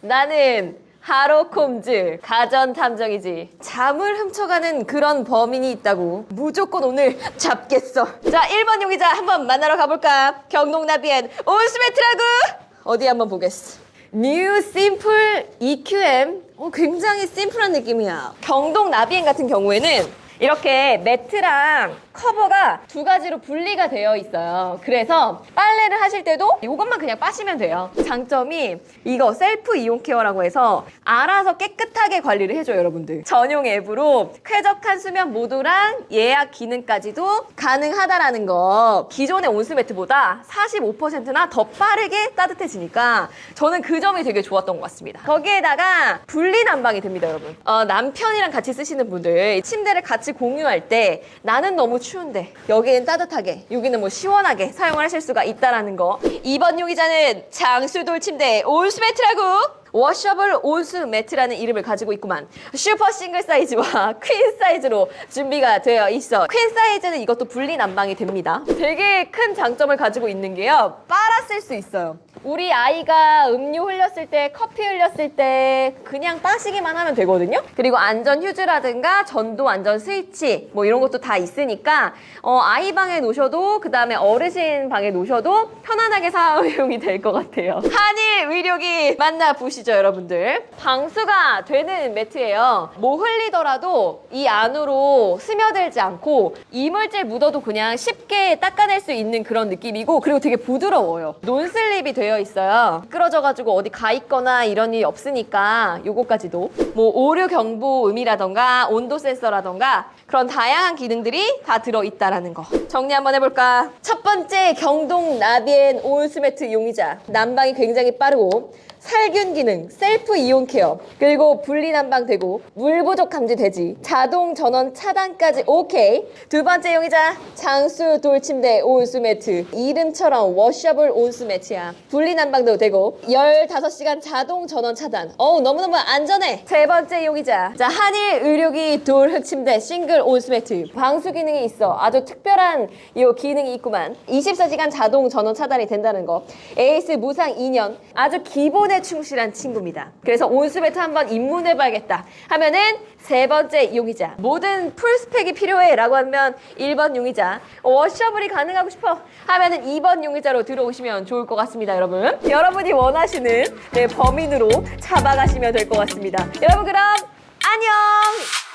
나는 하로콤즈 가전 탐정이지. 잠을 훔쳐가는 그런 범인이 있다고. 무조건 오늘 잡겠어. 자 1번 용의자 한번 만나러 가볼까? 경동나비엔 온스매트라고 어디 한번 보겠어. 뉴 심플 EQM 어, 굉장히 심플한 느낌이야. 경동 나비엔 같은 경우에는 이렇게 매트랑 커버가 두 가지로 분리가 되어 있어요. 그래서 빨래를 하실 때도 이것만 그냥 빠시면 돼요. 장점이 이거 셀프 이온 케어라고 해서 알아서 깨끗하게 관리를 해줘요, 여러분들. 전용 앱으로 쾌적한 수면 모드랑 예약 기능까지도 가능하다라는 거. 기존의 온수 매트보다 45%나 더 빠르게 따뜻해지니까 저는 그 점이 되게 좋았던 것 같습니다. 거기에다가 분리 난방이 됩니다, 여러분. 어, 남편이랑 같이 쓰시는 분들 침대를 같이 공유할 때 나는 너무 추운데 여기는 따뜻하게 여기는 뭐 시원하게 사용을 하실 수가 있다라는 거. 이번 용의자는 장수돌 침대 온수매트라고 워셔블 온수 매트라는 이름을 가지고 있구만. 슈퍼 싱글 사이즈와 퀸 사이즈로 준비가 되어 있어. 퀸 사이즈는 이것도 분리 난방이 됩니다. 되게 큰 장점을 가지고 있는 게요. 쓸수 있어요. 우리 아이가 음료 흘렸을 때, 커피 흘렸을 때 그냥 빠시기만 하면 되거든요. 그리고 안전 휴즈라든가 전도 안전 스위치 뭐 이런 것도 다 있으니까 어, 아이 방에 놓으셔도 그 다음에 어르신 방에 놓으셔도 편안하게 사용이 될 것 같아요. 한일 의료기 만나 보시죠, 여러분들. 방수가 되는 매트예요. 뭐 흘리더라도 이 안으로 스며들지 않고 이물질 묻어도 그냥 쉽게 닦아낼 수 있는 그런 느낌이고 그리고 되게 부드러워요. 논슬립이 되어 있어요. 끌어져가지고 어디 가 있거나 이런 일이 없으니까 요거까지도 뭐 오류 경보음이라던가 온도 센서라던가 그런 다양한 기능들이 다 들어있다라는 거. 정리 한번 해볼까? 첫 번째 경동 나비엔 온스매트 용의자. 난방이 굉장히 빠르고 살균 기능, 셀프 이온 케어, 그리고 분리 난방 되고 물 부족 감지 되지, 자동 전원 차단까지 오케이. 두 번째 용의자 장수 돌침대 온수 매트. 이름처럼 워셔블 온수 매트야. 분리 난방도 되고 15시간 자동 전원 차단. 어우 너무너무 안전해. 세 번째 용의자 자 한일 의료기 돌 흑침대 싱글 온수 매트. 방수 기능이 있어. 아주 특별한 이 기능이 있구만. 24시간 자동 전원 차단이 된다는 거. 에이스 무상 2년. 아주 기본에 충실한 친구입니다. 그래서 온수 매트 한번 입문해봐야겠다 하면은 세 번째 용의자. 모든 풀 스펙이 필요해 라고 하면 1번 용의자. 워셔블이 가능하고 싶어 하면은 2번 용의자로 들어오시면 좋을 것 같습니다, 여러분. 여러분이 원하시는 네, 범인으로 잡아가시면 될 것 같습니다. 여러분 그럼 안녕!